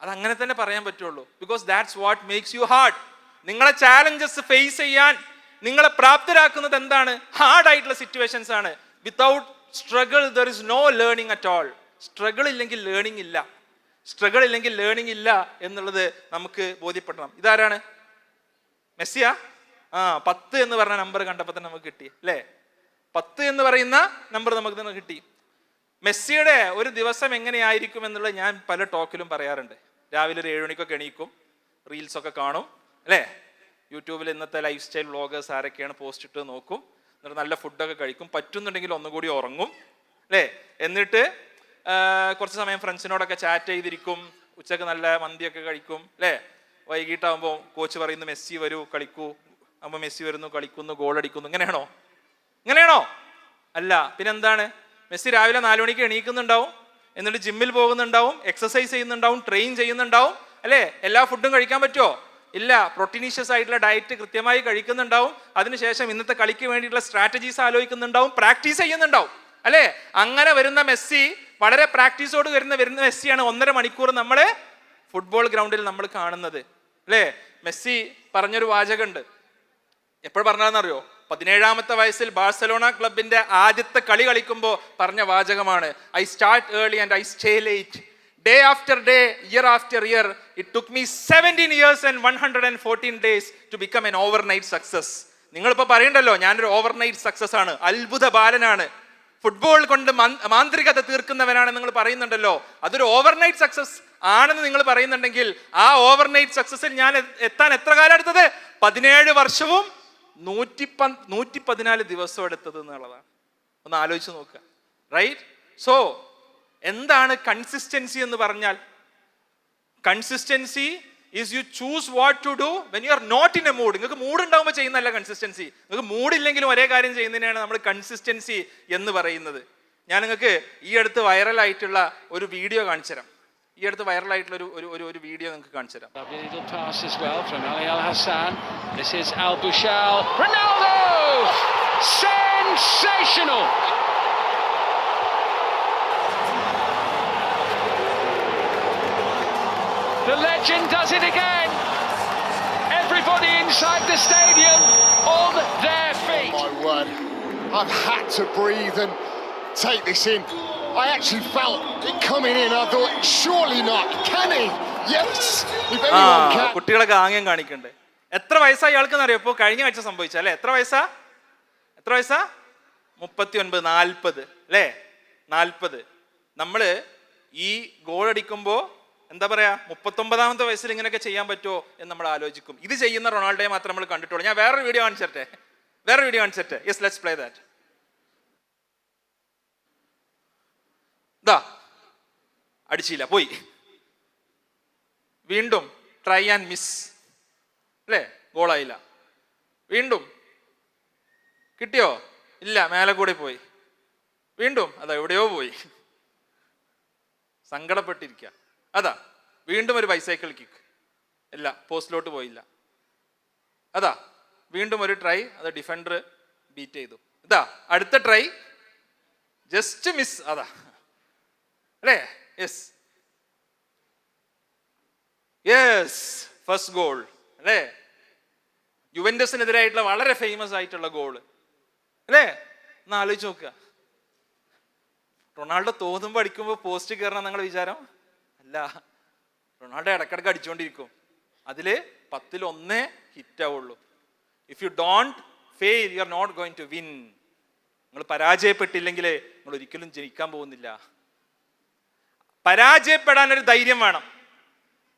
അത് അങ്ങനെ തന്നെ പറയാൻ പറ്റുള്ളൂ. Because that's what makes you hard നിങ്ങളെ ചാലഞ്ചസ് ഫേസ് ചെയ്യാൻ നിങ്ങളെ പ്രാപ്തരാക്കുന്നത് എന്താണ്? ഹാർഡായിട്ടുള്ള സിറ്റുവേഷൻസ് ആണ്. Without struggle there is no learning at all struggle ഇല്ലെങ്കിൽ ലേണിംഗ് ഇല്ല. സ്ട്രഗിൾ ഇല്ലെങ്കിൽ ലേണിംഗ് ഇല്ല എന്നുള്ളത് നമുക്ക് ബോധ്യപ്പെടണം. ഇതാരാണ്? മെസ്സിയാ? ആ പത്ത് എന്ന് പറഞ്ഞ നമ്പർ കണ്ടപ്പോൾ തന്നെ നമുക്ക് കിട്ടി അല്ലേ? പത്ത് എന്ന് പറയുന്ന നമ്പർ നമുക്ക് തന്നെ കിട്ടി. മെസ്സിയുടെ ഒരു ദിവസം എങ്ങനെയായിരിക്കും എന്നുള്ളത് ഞാൻ പല ടോക്കിലും പറയാറുണ്ട്. രാവിലെ ഒരു ഏഴുമണിക്കൊക്കെ എണീക്കും റീൽസൊക്കെ കാണും അല്ലേ? യൂട്യൂബിൽ ഇന്നത്തെ ലൈഫ് സ്റ്റൈൽ വ്ളോഗേഴ്സ് ആരൊക്കെയാണ് പോസ്റ്റ് ഇട്ട് നോക്കും എന്നിട്ട് നല്ല ഫുഡൊക്കെ കഴിക്കും പറ്റുന്നുണ്ടെങ്കിൽ ഒന്നുകൂടി ഉറങ്ങും അല്ലേ? എന്നിട്ട് കുറച്ച് സമയം ഫ്രണ്ട്സിനോടൊക്കെ ചാറ്റ് ചെയ്തിരിക്കും. ഉച്ചയ്ക്ക് നല്ല മന്തിയൊക്കെ കഴിക്കും അല്ലേ? വൈകിട്ടാകുമ്പോൾ കോച്ച് പറയുന്നു മെസ്സി വരൂ കളിക്കൂ. അപ്പോൾ മെസ്സി വരുന്നു കളിക്കുന്നു ഗോൾ അടിക്കുന്നു. ഇങ്ങനെയാണോ? ഇങ്ങനെയാണോ? അല്ല പിന്നെന്താണ്? മെസ്സി രാവിലെ നാലു മണിക്ക് എണീക്കുന്നുണ്ടാവും എന്നിട്ട് ജിമ്മിൽ പോകുന്നുണ്ടാവും എക്സസൈസ് ചെയ്യുന്നുണ്ടാവും ട്രെയിൻ ചെയ്യുന്നുണ്ടാവും അല്ലേ? എല്ലാ ഫുഡും കഴിക്കാൻ പറ്റുമോ ഇല്ല പ്രോട്ടീനീഷ്യസ് ആയിട്ടുള്ള ഡയറ്റ് കൃത്യമായി കഴിക്കുന്നുണ്ടാവും. അതിനുശേഷം ഇന്നത്തെ കളിക്ക് വേണ്ടിയിട്ടുള്ള സ്ട്രാറ്റജീസ് ആലോചിക്കുന്നുണ്ടാവും പ്രാക്ടീസ് ചെയ്യുന്നുണ്ടാവും അല്ലേ? അങ്ങനെ വരുന്ന മെസ്സി വളരെ പ്രാക്ടീസോട് വരുന്ന വരുന്ന മെസ്സിയാണ് ഒന്നര മണിക്കൂർ നമ്മൾ ഫുട്ബോൾ ഗ്രൗണ്ടിൽ നമ്മൾ കാണുന്നത്. അല്ലേ? മെസ്സി പറഞ്ഞൊരു വാചകമുണ്ട്. എപ്പോൾ പറഞ്ഞതെന്നറിയോ പതിനേഴാമത്തെ വയസ്സിൽ ബാഴ്സലോണ ക്ലബിന്റെ ആദ്യത്തെ കളി കളിക്കുമ്പോൾ പറഞ്ഞ വാചകമാണ്. I start early and I stay late day after day year after year it took me seventeen years and one hundred and fourteen days to become an over night success നിങ്ങളിപ്പോൾ പറയണ്ടല്ലോ ഞാനൊരു over night success ആണ്. അത്ഭുത ബാലനാണ്. Football കൊണ്ട് മാന്ത്രികത തീർക്കുന്നവനാണ് നിങ്ങൾ പറയുന്നുണ്ടല്ലോ. അതൊരു overnight success ആണെന്ന് നിങ്ങൾ പറയുന്നുണ്ടെങ്കിൽ ആ ഓവർനൈറ്റ് സക്സസിൽ ഞാൻ എത്താൻ എത്ര കാലം എടുത്തത്? പതിനേഴ് വർഷവും നൂറ്റി പ നൂറ്റി പതിനാല് ദിവസം എടുത്തത് എന്നുള്ളതാണ്. ഒന്ന് ആലോചിച്ച് നോക്കുക. റൈറ്റ് സോ എന്താണ് കൺസിസ്റ്റൻസി എന്ന് പറഞ്ഞാൽ? Consistency is you choose what to do when you are not in a mood നിങ്ങൾക്ക് മൂഡ് ഉണ്ടാകുമ്പോൾ ചെയ്യുന്നതല്ല കൺസിസ്റ്റൻസി നിങ്ങൾക്ക് മൂഡില്ലെങ്കിലും ഒരേ കാര്യം ചെയ്യുന്നതിനാണ് നമ്മൾ കൺസിസ്റ്റൻസി എന്ന് പറയുന്നത്. ഞാൻ നിങ്ങൾക്ക് ഈ അടുത്ത് വൈറലായിട്ടുള്ള ഒരു വീഡിയോ കാണിച്ചു തരാം. ഈ അടുത്ത് വൈറലായിട്ടുള്ള ഒരു ഒരു ഒരു- വീഡിയോ നിങ്ങൾക്ക് കാണിച്ചു തരാം. The legend does it again. Everybody inside the stadium on their feet. Oh My word. I've had to breathe and take this in. I actually felt it coming in. I thought, surely not. Can he? Yes. If anyone can. കുട്ടികളൊക്കെ ആംഗ്യം കാണിക്കണ്ടേ എത്ര വയസ്സായി ആൾക്കെന്ന് അറിയോ ഇപ്പോൾ കഴിഞ്ഞ ആഴ്ച സംഭവിച്ച അല്ലേ എത്ര വയസ്സാ എത്ര വയസ്സാ മുപ്പത്തി ഒൻപത് നാൽപ്പത് അല്ലേ നാൽപ്പത് നമ്മൾ ഈ ഗോൾ അടിക്കുമ്പോൾ എന്താ പറയാ മുപ്പത്തൊമ്പതാമത്തെ വയസ്സിൽ ഇങ്ങനെയൊക്കെ ചെയ്യാൻ പറ്റുമോ എന്ന് നമ്മൾ ആലോചിക്കും. ഇത് ചെയ്യുന്ന റൊണാൾഡോയെ മാത്രം നമ്മൾ കണ്ടിട്ടുള്ളൂ. ഞാൻ വേറൊരു വീഡിയോ കാണിച്ചിട്ടെ വേറൊരു വീഡിയോ കാണിച്ചിട്ടെ യെസ് ലെറ്റ്സ് പ്ലേ ദാറ്റ് ദാ അടിച്ചില്ല. പോയി. വീണ്ടും ട്രൈ ആൻഡ് മിസ് അല്ലേ? ഗോളായില്ല വീണ്ടും കിട്ടിയോ? ഇല്ല മേലെ കൂടി പോയി. വീണ്ടും അതാ എവിടെയോ പോയി. സങ്കടപ്പെട്ടിരിക്കുക അതാ വീണ്ടും ഒരു ബൈസൈക്കിൾ കിക്ക് ഇല്ല പോസ്റ്റിലോട്ട് പോയില്ല. അതാ വീണ്ടും ഒരു ട്രൈ അത് ഡിഫൻഡർ ബീറ്റ് ചെയ്തു. ഇതാ അടുത്ത ട്രൈ ജസ്റ്റ് മിസ് അതാ. അല്ലേ? യെസ് യെസ് ഫസ്റ്റ് ഗോൾ അല്ലേ? യുവൻഡസിനെതിരായിട്ടുള്ള വളരെ ഫേമസ് ആയിട്ടുള്ള ഗോൾ അല്ലേ? ഒന്ന് നോക്കുക. റൊണാൾഡോ തോന്നുമ്പോൾ അടിക്കുമ്പോൾ പോസ്റ്റ് കയറണം നിങ്ങളുടെ വിചാരം? അല്ല റൊണാൾഡോ ഇടക്കിടക്ക് അടിച്ചുകൊണ്ടിരിക്കും അതിൽ പത്തിൽ ഒന്നേ ഹിറ്റ് ആവുള്ളൂ. If you don't fail you are not going to win നിങ്ങൾ പരാജയപ്പെട്ടില്ലെങ്കിൽ നിങ്ങൾ ഒരിക്കലും ജയിക്കാൻ പോകുന്നില്ല. പരാജയപ്പെടാൻ ഒരു ധൈര്യം വേണം.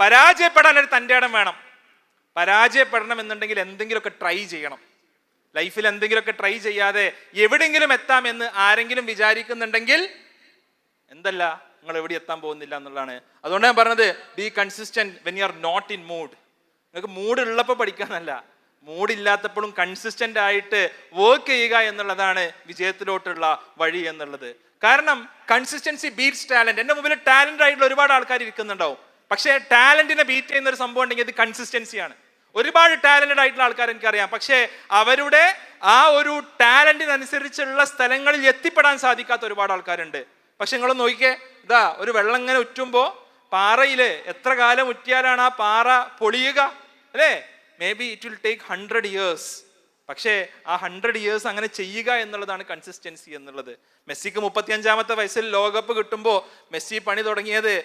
പരാജയപ്പെടാൻ ഒരു തന്റെ ഇടം വേണം. പരാജയപ്പെടണം എന്നുണ്ടെങ്കിൽ എന്തെങ്കിലുമൊക്കെ ട്രൈ ചെയ്യണം. ലൈഫിൽ എന്തെങ്കിലുമൊക്കെ ട്രൈ ചെയ്യാതെ എവിടെയെങ്കിലും എത്താമെന്ന് ആരെങ്കിലും വിചാരിക്കുന്നുണ്ടെങ്കിൽ എന്തല്ല? നിങ്ങൾ എവിടെ എത്താൻ പോകുന്നില്ല എന്നുള്ളതാണ്. അതുകൊണ്ട് ഞാൻ പറഞ്ഞത് be consistent when you are not in mood നിങ്ങൾക്ക് മൂഡ് ഉള്ളപ്പോൾ പഠിക്കാനല്ല മൂഡ് ഇല്ലാത്തപ്പോഴും കൺസിസ്റ്റന്റ് ആയിട്ട് വർക്ക് ചെയ്യുക എന്നുള്ളതാണ് വിജയത്തിലോട്ടുള്ള വഴി എന്നുള്ളത്. കാരണം കൺസിസ്റ്റൻസി ബീറ്റ്സ് ടാലന്റ് എന്റെ മുമ്പിൽ ടാലന്റ് ആയിട്ടുള്ള ഒരുപാട് ആൾക്കാർ ഇരിക്കുന്നുണ്ടാവും. പക്ഷേ ടാലന്റിനെ ബീറ്റ് ചെയ്യുന്ന ഒരു സംഭവം ഉണ്ടെങ്കിൽ അത് കൺസിസ്റ്റൻസിയാണ് ഒരുപാട് ടാലന്റഡ് ആയിട്ടുള്ള ആൾക്കാർ എനിക്കറിയാം. പക്ഷേ അവരുടെ ആ ഒരു ടാലന്റിനനുസരിച്ചുള്ള സ്ഥലങ്ങളിൽ എത്തിപ്പെടാൻ സാധിക്കാത്ത ഒരുപാട് ആൾക്കാരുണ്ട്. പക്ഷെ നിങ്ങൾ നോക്കിക്കേ. ഇതാ ഒരു വെള്ളം ഇങ്ങനെ ഉറ്റുമ്പോൾ പാറയിൽ എത്ര കാലം ഉറ്റിയാലാണ് ആ പാറ പൊളിയുക? അല്ലേ? Maybe it will take hundred years പക്ഷേ ആ ഹൺഡ്രഡ് ഇയേഴ്സ് അങ്ങനെ ചെയ്യുക എന്നുള്ളതാണ് കൺസിസ്റ്റൻസി എന്നുള്ളത്. മെസ്സിക്ക് മുപ്പത്തിയഞ്ചാമത്തെ വയസ്സിൽ ലോകകപ്പ് കിട്ടുമ്പോൾ മെസ്സി പണി തുടങ്ങിയത്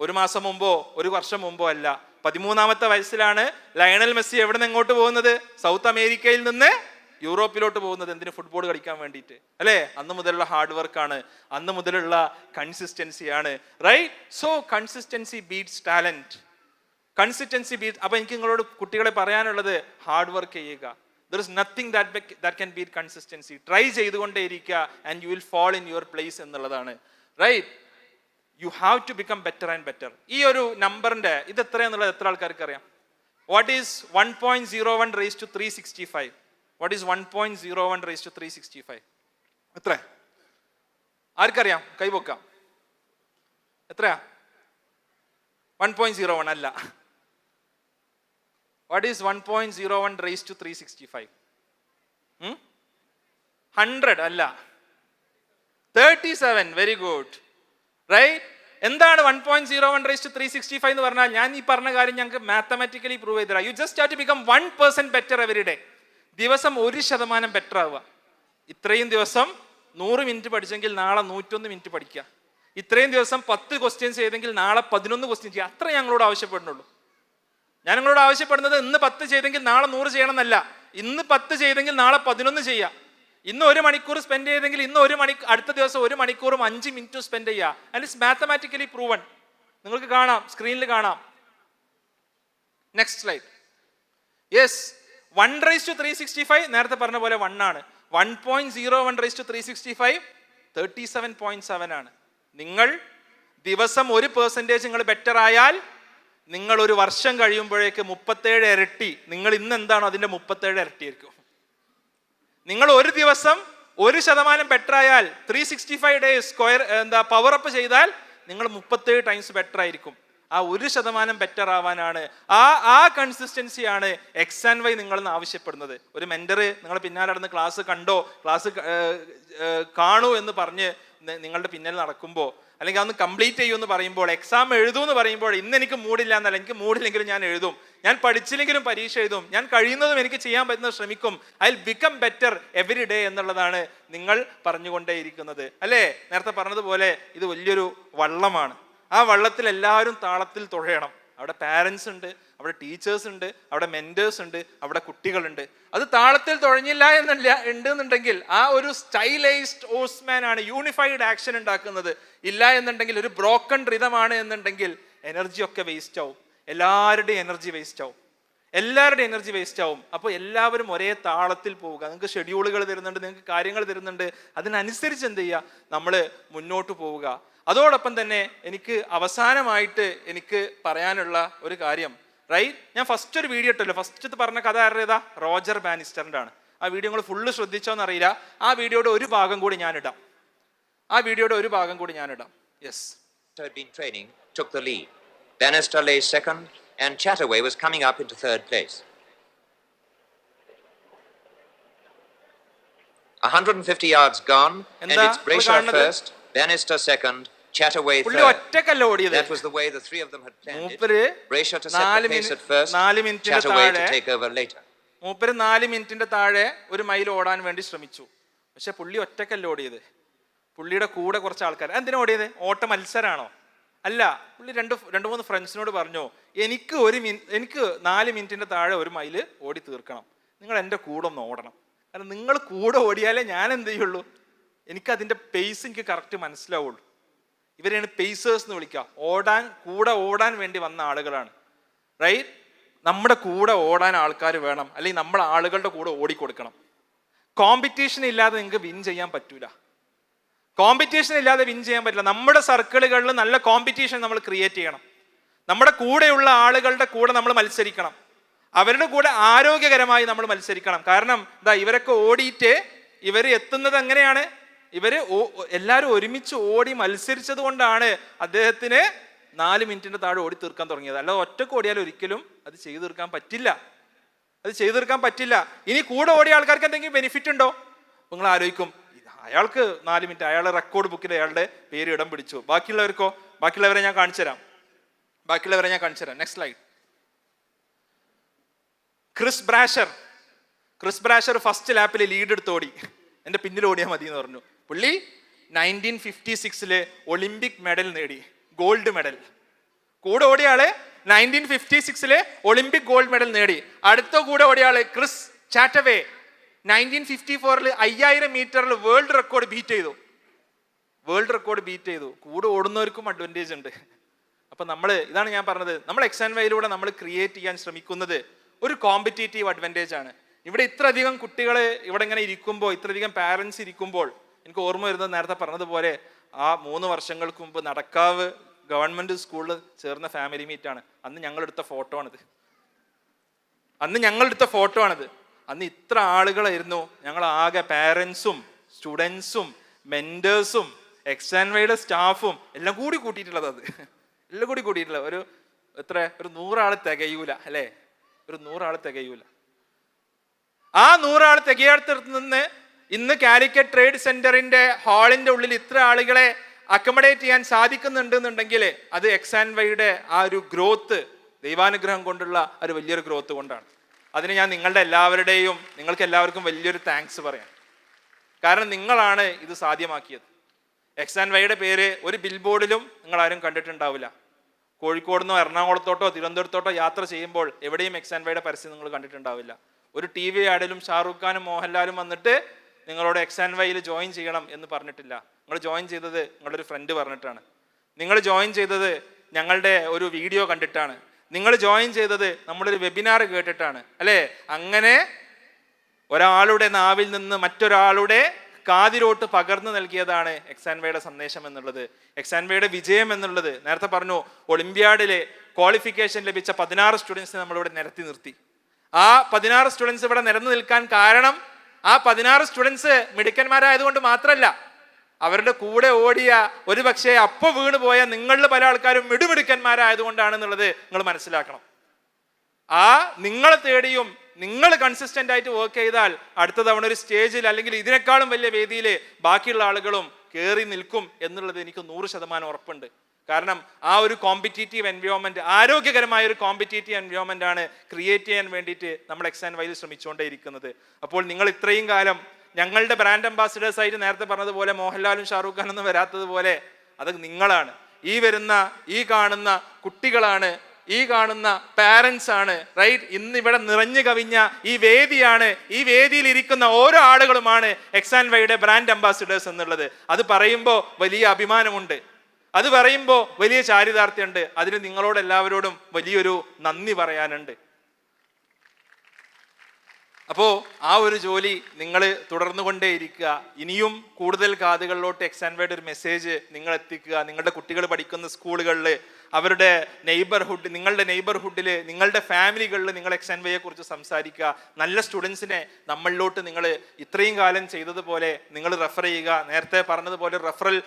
ഒരു മാസം മുമ്പോ ഒരു വർഷം മുമ്പോ അല്ല. പതിമൂന്നാമത്തെ വയസ്സിലാണ് ലയണൽ മെസ്സി എവിടെ നിന്ന് എങ്ങോട്ട് പോകുന്നത്? സൗത്ത് അമേരിക്കയിൽ നിന്ന് യൂറോപ്പിലോട്ട് പോകുന്നത് എന്തിനു ഫുട്ബോൾ കളിക്കാൻ വേണ്ടിയിട്ട്? അല്ലേ? അന്ന് മുതലുള്ള ഹാർഡ് വർക്കാണ് അന്ന് മുതലുള്ള കൺസിസ്റ്റൻസിയാണ് right so consistency beats talent consistency beat അപ്പൊ എനിക്ക് നിങ്ങളോട് കുട്ടികളെ പറയാനുള്ളത് ഹാർഡ് വർക്ക് ചെയ്യുക. There is nothing that that can beat consistency try ചെയ്തുകൊണ്ടേയിരിക്കുക and you will fall in your place എന്നുള്ളതാണ്. Right you have to become better and better ഈ ഒരു നമ്പറിന്റെ ഇത് എത്രയാന്നുള്ളത് എത്ര ആൾക്കാർക്ക് അറിയാം what is one point zero one raise to three sixty five what is one point zero one raise to three sixty five എത്ര? ആർക്കറിയാം? കൈപൊക്കാം എത്രയാ? വൺ പോയിന്റ് സീറോ വൺ അല്ല. What is one point zero one raise to three sixty five hundred അല്ല. Thirty seven very good right എന്താണ് one point zero one raise to three sixty five എന്ന് പറഞ്ഞാൽ ഞാൻ ഈ പറഞ്ഞ കാര്യം ഞങ്ങൾക്ക് mathematically prove ചെയ്തരാം you just have to become one percent better every day ദിവസം ഒരു ശതമാനം ബെറ്റർ ആവുക. ഇത്രയും ദിവസം നൂറ് മിനിറ്റ് പഠിച്ചെങ്കിൽ നാളെ നൂറ്റൊന്ന് മിനിറ്റ് പഠിക്കുക. ഇത്രയും ദിവസം പത്ത് ക്വസ്റ്റ്യൻസ് ചെയ്തെങ്കിൽ നാളെ പതിനൊന്ന് ക്വസ്റ്റ്യൻ ചെയ്യുക. അത്ര ഞങ്ങളോട് ആവശ്യപ്പെടുന്നുള്ളൂ. ഞാൻ നിങ്ങളോട് ആവശ്യപ്പെടുന്നത് ഇന്ന് പത്ത് ചെയ്തെങ്കിൽ നാളെ നൂറ് ചെയ്യണം എന്നല്ല ഇന്ന് പത്ത് ചെയ്തെങ്കിൽ നാളെ പതിനൊന്ന് ചെയ്യുക ഇന്ന് ഒരു മണിക്കൂർ സ്പെൻഡ് ചെയ്തെങ്കിൽ ഇന്ന് ഒരു മണി അടുത്ത ദിവസം ഒരു മണിക്കൂറും അഞ്ച് മിനിറ്റും സ്പെൻഡ് ചെയ്യുക ആൻഡ് ഇറ്റ്സ് മാത്തമാറ്റിക്കലി പ്രൂവൺ നിങ്ങൾക്ക് കാണാം സ്ക്രീനിൽ കാണാം. Next slide yes one raise to three sixty five നേരത്തെ പറഞ്ഞ പോലെ വൺ ആണ്. One point zero one raise to three sixty five thirty seven point seven ആണ്. നിങ്ങൾ ദിവസം ഒരു പെർസെന്റേജ് നിങ്ങൾ ബെറ്റർ ആയാൽ നിങ്ങൾ ഒരു വർഷം കഴിയുമ്പോഴേക്ക് മുപ്പത്തേഴ് ഇരട്ടി നിങ്ങൾ ഇന്ന് എന്താണോ അതിന്റെ മുപ്പത്തേഴ് ഇരട്ടി ആയിരിക്കും നിങ്ങൾ ഒരു ദിവസം ഒരു ശതമാനം ബെറ്റർ ആയാൽ three sixty five days square എന്താ പവർ അപ്പ് ചെയ്താൽ നിങ്ങൾ മുപ്പത്തേഴ് ടൈംസ് ബെറ്റർ ആയിരിക്കും. ആ ഒരു ശതമാനം ബെറ്റർ ആവാനാണ്. ആ ആ കൺസിസ്റ്റൻസിയാണ് എക്സ് ആൻഡ് വൈ നിങ്ങൾ ആവശ്യപ്പെടുന്നത്. ഒരു മെന്റർ നിങ്ങൾ പിന്നാലെ നടന്ന് ക്ലാസ് കണ്ടോ ക്ലാസ് കാണൂ എന്ന് പറഞ്ഞ് നിങ്ങളുടെ പിന്നിൽ നടക്കുമ്പോൾ അല്ലെങ്കിൽ അതൊന്ന് കംപ്ലീറ്റ് ചെയ്യൂ എന്ന് പറയുമ്പോൾ എക്സാം എഴുതൂ എന്ന് പറയുമ്പോൾ ഇന്ന് എനിക്ക് മൂടില്ല എന്നല്ല എനിക്ക് മൂടില്ലെങ്കിലും ഞാൻ എഴുതും. ഞാൻ പഠിച്ചില്ലെങ്കിലും പരീക്ഷ എഴുതും. ഞാൻ കഴിയുന്നതും എനിക്ക് ചെയ്യാൻ പറ്റുന്ന ശ്രമിക്കും. I become better every day എന്നുള്ളതാണ് നിങ്ങൾ പറഞ്ഞുകൊണ്ടേയിരിക്കുന്നത്. അല്ലേ? നേരത്തെ പറഞ്ഞതുപോലെ ഇത് വലിയൊരു വള്ളമാണ്. ആ വള്ളത്തിൽ എല്ലാവരും താളത്തിൽ തുഴയണം. അവിടെ പാരൻസ് ഉണ്ട് അവിടെ ടീച്ചേഴ്സ് ഉണ്ട് അവിടെ മെന്റേഴ്സ് ഉണ്ട് അവിടെ കുട്ടികളുണ്ട്. അത് താളത്തിൽ തുഴഞ്ഞില്ല എന്നല്ല ഉണ്ട് എന്നുണ്ടെങ്കിൽ ആ ഒരു സ്റ്റൈലൈസ്ഡ് ഓസ്മാൻ ആണ് യൂണിഫൈഡ് ആക്ഷൻ ഉണ്ടാക്കുന്നത്. ഇല്ല എന്നുണ്ടെങ്കിൽ ഒരു ബ്രോക്കൺ റിതമാണ് എന്നുണ്ടെങ്കിൽ എനർജി ഒക്കെ വേസ്റ്റ് ആവും. എല്ലാവരുടെയും എനർജി വേസ്റ്റ് ആവും. എല്ലാവരുടെയും എനർജി വേസ്റ്റ് ആവും. അപ്പോൾ എല്ലാവരും ഒരേ താളത്തിൽ പോവുക. നിങ്ങൾക്ക് ഷെഡ്യൂളുകൾ തരുന്നുണ്ട് നിങ്ങൾക്ക് കാര്യങ്ങൾ തരുന്നുണ്ട്. അതിനനുസരിച്ച് എന്ത് ചെയ്യുക? നമ്മൾ മുന്നോട്ട് പോവുക. അതോടൊപ്പം തന്നെ എനിക്ക് അവസാനമായിട്ട് എനിക്ക് പറയാനുള്ള ഒരു കാര്യം. റൈറ്റ് ഞാൻ ഫസ്റ്റ് ഒരു വീഡിയോ ഇട്ടല്ലോ. ഫസ്റ്റ് പറഞ്ഞ കഥ ആരുടേതാ റോജർ ബാനിസ്റ്ററിന്റെ ആണ്. ആ വീഡിയോ നിങ്ങൾ ഫുള്ള് ശ്രദ്ധിച്ചോന്ന് അറിയില്ല. ആ വീഡിയോയുടെ ഒരു ഭാഗം കൂടി ഞാനിടാം ആ വീഡിയോയുടെ ഒരു ഭാഗം കൂടി ഞാനിടാം yes been training took the lead. Bannister lay second, and Chataway was coming up into third place. 150 yards gone, and it's Brescia first, Bannister second, Chataway പുള്ളി. ഒറ്റക്കല്ല ഓടിയത്. That was the way the three of them had planned it. മൂപ്പര് Brayshaw to set നാല് the pace at first, നാല് മിനിറ്റിന്റെ Chataway to താഴെ take over later. മൂപ്പര് നാല് മിനിറ്റിന്റെ താഴെ ഒരു മൈൽ ഓടാൻ വേണ്ടി ശ്രമിച്ചു. പക്ഷെ പുള്ളി ഒറ്റക്കല്ല ഓടിയത്. പുള്ളിയുടെ കൂടെ കുറച്ച് ആൾക്കാർ എന്തിനാ ഓടിയത്? ഓട്ട മത്സരമാണോ അല്ല പുള്ളി രണ്ട് രണ്ട് മൂന്ന് ഫ്രണ്ട്സിനോട് പറഞ്ഞു എനിക്ക് ഒരു മിനി എനിക്ക് നാല് മിനിറ്റിന്റെ താഴെ ഒരു മൈൽ ഓടി തീർക്കണം. നിങ്ങൾ എന്റെ കൂടെ ഒന്ന് ഓടണം. കാരണം നിങ്ങൾ കൂടെ ഓടിയാലേ ഞാൻ എന്ത് ചെയ്യുള്ളൂ? എനിക്ക് അതിന്റെ പേസ് എനിക്ക് കറക്റ്റ് മനസ്സിലാവുള്ളൂ. ഇവരെയാണ് പേസേഴ്സ് എന്ന് വിളിക്കുക. ഓടാൻ കൂടെ ഓടാൻ വേണ്ടി വന്ന ആളുകളാണ്. റൈറ്റ് നമ്മുടെ കൂടെ ഓടാൻ ആൾക്കാർ വേണം. അല്ലെങ്കിൽ നമ്മൾ ആളുകളുടെ കൂടെ ഓടിക്കൊടുക്കണം. കോമ്പറ്റീഷൻ ഇല്ലാതെ നിങ്ങൾക്ക് വിൻ ചെയ്യാൻ പറ്റൂല. കോമ്പറ്റീഷൻ ഇല്ലാതെ വിൻ ചെയ്യാൻ പറ്റില്ല. നമ്മുടെ സർക്കിളുകളിൽ നല്ല കോമ്പറ്റീഷൻ നമ്മൾ ക്രിയേറ്റ് ചെയ്യണം. നമ്മുടെ കൂടെയുള്ള ആളുകളുടെ കൂടെ നമ്മൾ മത്സരിക്കണം. അവരുടെ കൂടെ ആരോഗ്യകരമായി നമ്മൾ മത്സരിക്കണം. കാരണം ഇതാ ഇവരൊക്കെ ഓടിയിട്ട് ഇവർ എത്തുന്നത് എങ്ങനെയാണ്? ഓ- എല്ലാവരും ഒരുമിച്ച് ഓടി മത്സരിച്ചത് കൊണ്ടാണ് അദ്ദേഹത്തിന് നാല് മിനിറ്റിന്റെ താഴെ ഓടി തീർക്കാൻ തുടങ്ങിയത്. അല്ലാതെ ഒറ്റയ്ക്ക് ഓടിയാൽ ഒരിക്കലും അത് ചെയ്തു തീർക്കാൻ പറ്റില്ല. അത് ചെയ്തു തീർക്കാൻ പറ്റില്ല. ഇനി കൂടെ ഓടിയ ആൾക്കാർക്ക് എന്തെങ്കിലും ബെനിഫിറ്റ് ഉണ്ടോ? നിങ്ങൾ ആലോചിക്കും. അയാൾക്ക് നാല് മിനിറ്റ് അയാളെ റെക്കോർഡ് ബുക്കിൽ അയാളുടെ പേര് ഇടം പിടിച്ചു. ബാക്കിയുള്ളവർക്കോ? ബാക്കിയുള്ളവരെ ഞാൻ കാണിച്ചുതരാം ബാക്കിയുള്ളവരെ ഞാൻ കാണിച്ചുതരാം next slide Chris Brasher. Chris Brasher first ലാപ്പിൽ ലീഡ് എടുത്ത് ഓടി. എന്റെ പിന്നിൽ ഓടിയാൽ മതി എന്ന് പറഞ്ഞു. പുള്ളി നയന്റീൻ ഫിഫ്റ്റി സിക്സിൽ ഒളിമ്പിക് മെഡൽ നേടി ഗോൾഡ് മെഡൽ കൂടെ ഓടിയ ആൾ നയന്റീൻ ഫിഫ്റ്റി സിക്സിൽ ഒളിമ്പിക് ഗോൾഡ് മെഡൽ നേടി. അടുത്ത കൂടെ ഓടിയ ആൾ ക്രിസ് ചാറ്റവേ നയന്റീൻ ഫിഫ്റ്റി ഫോറിൽ അയ്യായിരം മീറ്ററിൽ വേൾഡ് റെക്കോർഡ് ബീറ്റ് ചെയ്തു. വേൾഡ് റെക്കോർഡ് ബീറ്റ് ചെയ്തു. കൂടെ ഓടുന്നവർക്കും അഡ്വാന്റേജ് ഉണ്ട്. അപ്പൊ നമ്മൾ ഇതാണ് ഞാൻ പറഞ്ഞത്. നമ്മൾ എക്സാൻ വൈയിലൂടെ നമ്മൾ ക്രിയേറ്റ് ചെയ്യാൻ ശ്രമിക്കുന്നത് ഒരു കോമ്പറ്റേറ്റീവ് അഡ്വാന്റേജ് ആണ്. ഇവിടെ ഇത്രയധികം കുട്ടികൾ ഇവിടെ ഇങ്ങനെ ഇരിക്കുമ്പോൾ ഇത്രയധികം പാരൻസ് ഇരിക്കുമ്പോൾ എനിക്ക് ഓർമ്മ വരുന്നത് നേരത്തെ പറഞ്ഞതുപോലെ ആ മൂന്ന് വർഷങ്ങൾക്ക് മുമ്പ് നടക്കാവ് ഗവൺമെന്റ് സ്കൂളിൽ ചേർന്ന ഫാമിലി മീറ്റ് ആണ്. അന്ന് ഞങ്ങൾ എടുത്ത ഫോട്ടോ ആണിത്. അന്ന് ഞങ്ങൾ എടുത്ത ഫോട്ടോ ആണിത്. അന്ന് ഇത്ര ആളുകളായിരുന്നു. ഞങ്ങൾ ആകെ പാരൻസും സ്റ്റുഡൻസും മെന്റേഴ്സും വൈയുടെ സ്റ്റാഫും എല്ലാം കൂടി കൂട്ടിയിട്ടുള്ളത് അത്. എല്ലാം കൂടി കൂട്ടിയിട്ടുള്ളത്. ഒരു എത്ര? ഒരു നൂറാൾ തികയൂല അല്ലേ? ഒരു നൂറാൾ തികയൂല. ആ നൂറാൾ തികയാത്തിടത്ത് നിന്ന് ഇന്ന് കാലിക്കറ്റ് ട്രേഡ് സെന്ററിന്റെ ഹാളിന്റെ ഉള്ളിൽ ഇത്ര ആളുകളെ അക്കമഡേറ്റ് ചെയ്യാൻ സാധിക്കുന്നുണ്ട് എന്നുണ്ടെങ്കിൽ അത് ആൻഡ് വൈയുടെ ആ ഒരു ഗ്രോത്ത് ദൈവാനുഗ്രഹം കൊണ്ടുള്ള ഒരു വലിയൊരു ഗ്രോത്ത് കൊണ്ടാണ്. അതിന് ഞാൻ നിങ്ങളുടെ എല്ലാവരുടെയും നിങ്ങൾക്ക് എല്ലാവർക്കും വലിയൊരു താങ്ക്സ് പറയാം. കാരണം നിങ്ങളാണ് ഇത് സാധ്യമാക്കിയത്. എക്സ് ആൻഡ് വൈയുടെ പേര് ഒരു ബിൽ ബോർഡിലും നിങ്ങൾ ആരും കണ്ടിട്ടുണ്ടാവില്ല. കോഴിക്കോട് നിന്നോ എറണാകുളത്തോട്ടോ തിരുവനന്തപുരത്തോട്ടോ യാത്ര ചെയ്യുമ്പോൾ എവിടെയും എക്സ് ആൻഡ് വൈയുടെ പരസ്യം നിങ്ങൾ കണ്ടിട്ടുണ്ടാവില്ല. ഒരു ടി വി ആഡിലും ഷാറൂഖ് ഖാനും മോഹൻലാലും വന്നിട്ട് നിങ്ങളോട് എക്സ് ആൻഡ് വൈയിൽ ജോയിൻ ചെയ്യണം എന്ന് പറഞ്ഞിട്ടില്ല. നിങ്ങൾ ജോയിൻ ചെയ്തത് നിങ്ങളുടെ ഒരു ഫ്രണ്ട് പറഞ്ഞിട്ടാണ്. നിങ്ങൾ ജോയിൻ ചെയ്തത് ഞങ്ങളുടെ ഒരു വീഡിയോ കണ്ടിട്ടാണ്. നിങ്ങൾ ജോയിൻ ചെയ്തത് നമ്മളൊരു വെബിനാർ കേട്ടിട്ടാണ്. അല്ലേ? അങ്ങനെ ഒരാളുടെ നാവിൽ നിന്ന് മറ്റൊരാളുടെ കാതിരോട്ട് പകർന്നു നൽകിയതാണ് എക്സാൻവയുടെ സന്ദേശം എന്നുള്ളത്. എക്സാൻവയുടെ വിജയം എന്നുള്ളത്. നേരത്തെ പറഞ്ഞു ഒളിമ്പ്യാഡിലെ ക്വാളിഫിക്കേഷൻ ലഭിച്ച പതിനാറ് സ്റ്റുഡൻസിനെ നമ്മളിവിടെ നിരത്തി നിർത്തി. ആ പതിനാറ് സ്റ്റുഡൻസ് ഇവിടെ നിരന്നു നിൽക്കാൻ കാരണം ആ പതിനാറ് സ്റ്റുഡൻസ് മിടുക്കന്മാരായതുകൊണ്ട് മാത്രമല്ല അവരുടെ കൂടെ ഓടിയ ഒരു പക്ഷേ അപ്പൊ വീണ് പോയ നിങ്ങളിൽ പല ആൾക്കാരും മിടുമിടുക്കന്മാരായതുകൊണ്ടാണെന്നുള്ളത് നിങ്ങൾ മനസ്സിലാക്കണം. ആ നിങ്ങളെ തേടിയും നിങ്ങൾ കൺസിസ്റ്റന്റ് ആയിട്ട് വർക്ക് ചെയ്താൽ അടുത്ത തവണ ഒരു സ്റ്റേജിൽ അല്ലെങ്കിൽ ഇതിനേക്കാളും വലിയ വേദിയിൽ ബാക്കിയുള്ള ആളുകളും കയറി നിൽക്കും എന്നുള്ളത് എനിക്ക് നൂറ് ശതമാനം ഉറപ്പുണ്ട്. കാരണം ആ ഒരു കോമ്പറ്റേറ്റീവ് എൻവയോൺമെന്റ് ആരോഗ്യകരമായ ഒരു കോമ്പറ്റേറ്റീവ് എൻവയോൺമെന്റ് ആണ് ക്രിയേറ്റ് ചെയ്യാൻ വേണ്ടിയിട്ട് നമ്മൾ എക്സ് എക്സാൻ വൈയിൽ ശ്രമിച്ചുകൊണ്ടേയിരിക്കുന്നത്. അപ്പോൾ നിങ്ങൾ ഇത്രയും കാലം ഞങ്ങളുടെ ബ്രാൻഡ് അംബാസിഡേഴ്സ് ആയിട്ട് നേരത്തെ പറഞ്ഞതുപോലെ മോഹൻലാലും ഷാറൂഖ് ഖാനൊന്നും വരാത്തതുപോലെ അത് നിങ്ങളാണ്. ഈ വരുന്ന ഈ കാണുന്ന കുട്ടികളാണ് ഈ കാണുന്ന പാരൻസ് ആണ് റൈറ്റ് ഇന്ന് ഇവിടെ നിറഞ്ഞു കവിഞ്ഞ ഈ വേദിയാണ് ഈ വേദിയിൽ ഇരിക്കുന്ന ഓരോ ആളുകളുമാണ് എക്സ് ആൻഡ് വൈയുടെ ബ്രാൻഡ് അംബാസിഡേഴ്സ് എന്നുള്ളത്. അത് പറയുമ്പോൾ വലിയ അഭിമാനമുണ്ട്. അത് പറയുമ്പോൾ വലിയ ചാരിതാർത്ഥ്യമുണ്ട്. അതിന് നിങ്ങളോട് എല്ലാവരോടും വലിയൊരു നന്ദി പറയാനുണ്ട്. അപ്പോൾ ആ ഒരു ജോലി നിങ്ങൾ തുടർന്നു കൊണ്ടേയിരിക്കുക ഇനിയും കൂടുതൽ കാതുകളിലോട്ട് എക്സാൻവേഡ് ഒരു മെസ്സേജ് നിങ്ങൾ എത്തിക്കുക നിങ്ങളുടെ കുട്ടികൾ പഠിക്കുന്ന സ്കൂളുകളിൽ അവരുടെ നെയ്ബർഹുഡ് നിങ്ങളുടെ നെയ്ബർഹുഡിൽ നിങ്ങളുടെ ഫാമിലികളിൽ നിങ്ങൾ എക്സ് എൻ വൈയെ കുറിച്ച് സംസാരിക്കുക. നല്ല സ്റ്റുഡൻസിനെ നമ്മളിലോട്ട് നിങ്ങൾ ഇത്രയും കാലം ചെയ്തതുപോലെ നിങ്ങൾ റെഫർ ചെയ്യുക. നേരത്തെ പറഞ്ഞതുപോലെ റെഫറൽ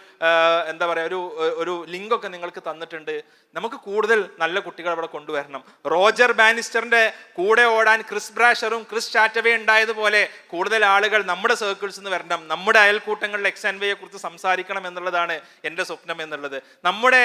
എന്താ പറയുക ഒരു ഒരു ലിങ്കൊക്കെ നിങ്ങൾക്ക് തന്നിട്ടുണ്ട്. നമുക്ക് കൂടുതൽ നല്ല കുട്ടികൾ അവിടെ കൊണ്ടുവരണം. റോജർ ബാനിസ്റ്ററിന്റെ കൂടെ ഓടാൻ ക്രിസ് ബ്രാഷറും ക്രിസ് ചാറ്റവേ ഉണ്ടായതുപോലെ കൂടുതൽ ആളുകൾ നമ്മുടെ സർക്കിൾസ് നിന്ന് വരണം. നമ്മുടെ അയൽക്കൂട്ടങ്ങളിൽ എക്സ് എൻ വൈയെ കുറിച്ച് സംസാരിക്കണം എന്നുള്ളതാണ് എന്റെ സ്വപ്നം എന്നുള്ളത്. നമ്മുടെ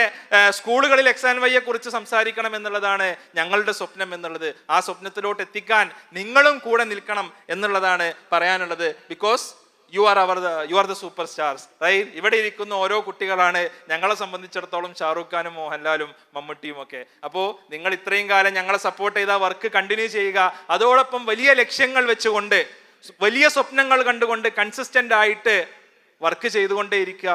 ആ, ആൻഡ് വൈയെ കുറിച്ച് സംസാരിക്കണം എന്നുള്ളതാണ് ഞങ്ങളുടെ സ്വപ്നം എന്നുള്ളത്. ആ സ്വപ്നത്തിലോട്ട് എത്തിക്കാൻ നിങ്ങളും കൂടെ നിൽക്കണം എന്നുള്ളതാണ് പറയാനുള്ളത്. Because you are our the you are the superstars right ഇവിടെ ഇരിക്കുന്ന ഓരോ കുട്ടികളാണ് ഞങ്ങളെ സംബന്ധിച്ചിടത്തോളം ഷാറൂഖ് ഖാനും മോഹൻലാലും മമ്മൂട്ടിയും ഒക്കെ. അപ്പോൾ നിങ്ങൾ ഇത്രയും കാലം ഞങ്ങളെ സപ്പോർട്ട് ചെയ്ത വർക്ക് കണ്ടിന്യൂ ചെയ്യുക അതോടൊപ്പം വലിയ ലക്ഷ്യങ്ങൾ വെച്ചുകൊണ്ട് വലിയ സ്വപ്നങ്ങൾ കണ്ടുകൊണ്ട് കൺസിസ്റ്റന്റ് ആയിട്ട് വർക്ക് ചെയ്തുകൊണ്ടേ ഇരിക്കുക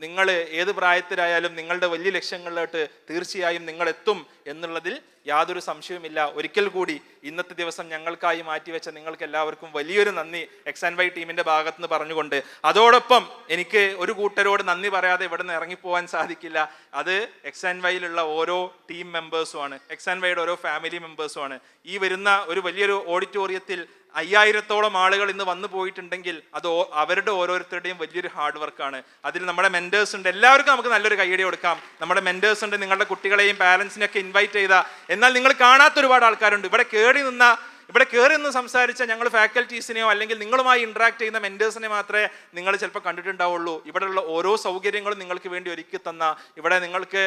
നിങ്ങൾ ഏത് പ്രായത്തിലായാലും നിങ്ങളുടെ വലിയ ലക്ഷ്യങ്ങളിലോട്ട് തീർച്ചയായും നിങ്ങൾ എത്തും എന്നുള്ളതിൽ യാതൊരു സംശയവുമില്ല. ഒരിക്കൽ കൂടി ഇന്നത്തെ ദിവസം ഞങ്ങൾക്കായി മാറ്റിവെച്ച നിങ്ങൾക്ക് എല്ലാവർക്കും വലിയൊരു നന്ദി എക്സ് ആൻഡ് വൈ ടീമിന്റെ ഭാഗത്ത് നിന്ന് പറഞ്ഞുകൊണ്ട്. അതോടൊപ്പം എനിക്ക് ഒരു കൂട്ടരോട് നന്ദി പറയാതെ ഇവിടെ നിന്ന് ഇറങ്ങിപ്പോവാൻ സാധിക്കില്ല. അത് എക്സ് ആൻഡ് വൈയിലുള്ള ഓരോ ടീം മെമ്പേഴ്സുമാണ് എക്സ് ആൻഡ് വൈയുടെ ഓരോ ഫാമിലി മെമ്പേഴ്സുമാണ് ഈ വരുന്ന ഒരു വലിയൊരു ഓഡിറ്റോറിയത്തിൽ അയ്യായിരത്തോളം ആളുകൾ ഇന്ന് വന്നു പോയിട്ടുണ്ടെങ്കിൽ അത് അവരുടെ ഓരോരുത്തരുടെയും വലിയൊരു ഹാർഡ് വർക്കാണ് അതിൽ നമ്മുടെ മെന്റേഴ്സ് ഉണ്ട്. എല്ലാവർക്കും നമുക്ക് നല്ലൊരു കൈയടി കൊടുക്കാം. നമ്മുടെ മെന്റേഴ്സ് ഉണ്ട്. നിങ്ങളുടെ കുട്ടികളെയും പാരൻസിനെയൊക്കെ ഇൻവൈറ്റ് ചെയ്ത എന്നാൽ നിങ്ങൾ കാണാത്ത ഒരുപാട് ആൾക്കാരുണ്ട്. ഇവിടെ കയറി നിന്ന ഇവിടെ കയറി നിന്ന് സംസാരിച്ച ഞങ്ങൾ ഫാക്കൽറ്റീസിനെയോ അല്ലെങ്കിൽ നിങ്ങളുമായി ഇന്ററാക്ട് ചെയ്യുന്ന മെന്റേഴ്സിനെ മാത്രമേ നിങ്ങൾ ചിലപ്പോൾ കണ്ടിട്ടുണ്ടാവുള്ളൂ. ഇവിടെയുള്ള ഓരോ സൗകര്യങ്ങളും നിങ്ങൾക്ക് വേണ്ടി ഒരുക്കി തന്ന ഇവിടെ നിങ്ങൾക്ക്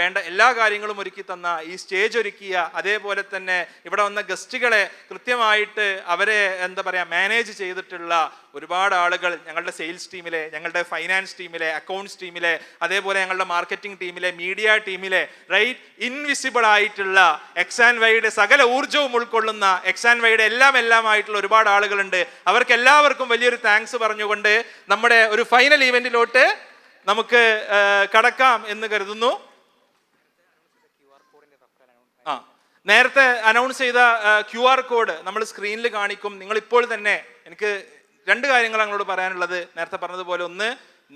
വേണ്ട എല്ലാ കാര്യങ്ങളും ഒരുക്കി തന്ന ഈ സ്റ്റേജ് ഒരുക്കിയ അതേപോലെ തന്നെ ഇവിടെ വന്ന ഗസ്റ്റുകളെ കൃത്യമായിട്ട് അവരെ എന്താ പറയുക മാനേജ് ചെയ്തിട്ടുള്ള ഒരുപാട് ആളുകൾ ഞങ്ങളുടെ സെയിൽസ് ടീമിലെ ഞങ്ങളുടെ ഫൈനാൻസ് ടീമിലെ അക്കൗണ്ട്സ് ടീമിലെ അതേപോലെ ഞങ്ങളുടെ മാർക്കറ്റിംഗ് ടീമിലെ മീഡിയ ടീമിലെ റൈറ്റ് ഇൻവിസിബിൾ ആയിട്ടുള്ള എക്സ് ആൻഡ് വൈയുടെ സകല ഊർജവും ഉൾക്കൊള്ളുന്ന എക്സ് ആൻഡ് വൈയുടെ എല്ലാം ആയിട്ടുള്ള ഒരുപാട് ആളുകളുണ്ട്. അവർക്ക് എല്ലാവർക്കും വലിയൊരു താങ്ക്സ് പറഞ്ഞുകൊണ്ട് നമ്മുടെ ഒരു ഫൈനൽ ഈവെന്റിലോട്ട് നമുക്ക് കടക്കാം എന്ന് കരുതുന്നു. ആ നേരത്തെ അനൗൺസ് ചെയ്ത ക്യു ആർ കോഡ് നമ്മൾ സ്ക്രീനിൽ കാണിക്കും. നിങ്ങൾ ഇപ്പോൾ തന്നെ എനിക്ക് രണ്ട് കാര്യങ്ങൾ അങ്ങോട്ട് പറയാനുള്ളത്. നേരത്തെ പറഞ്ഞതുപോലെ ഒന്ന്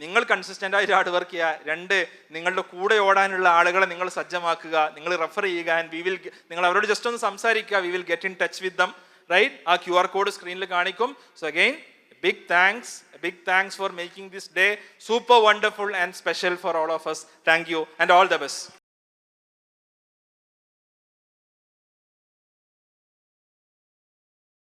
നിങ്ങൾ കൺസിസ്റ്റന്റ് ആയിട്ട് ഹാർഡ് വർക്ക് ചെയ്യുക. രണ്ട് നിങ്ങളുടെ കൂടെ ഓടാനുള്ള ആളുകളെ നിങ്ങൾ സജ്ജമാക്കുക. നിങ്ങൾ റെഫർ ചെയ്യുക ആൻഡ് വി വിൽ നിങ്ങൾ അവരോട് ജസ്റ്റ് ഒന്ന് സംസാരിക്കുക. We will get in touch with them right ആ ക്യു ആർ കോഡ് സ്ക്രീനിൽ കാണിക്കും so again big thanks big thanks for making this day super wonderful and special for all of us. Thank you and all the best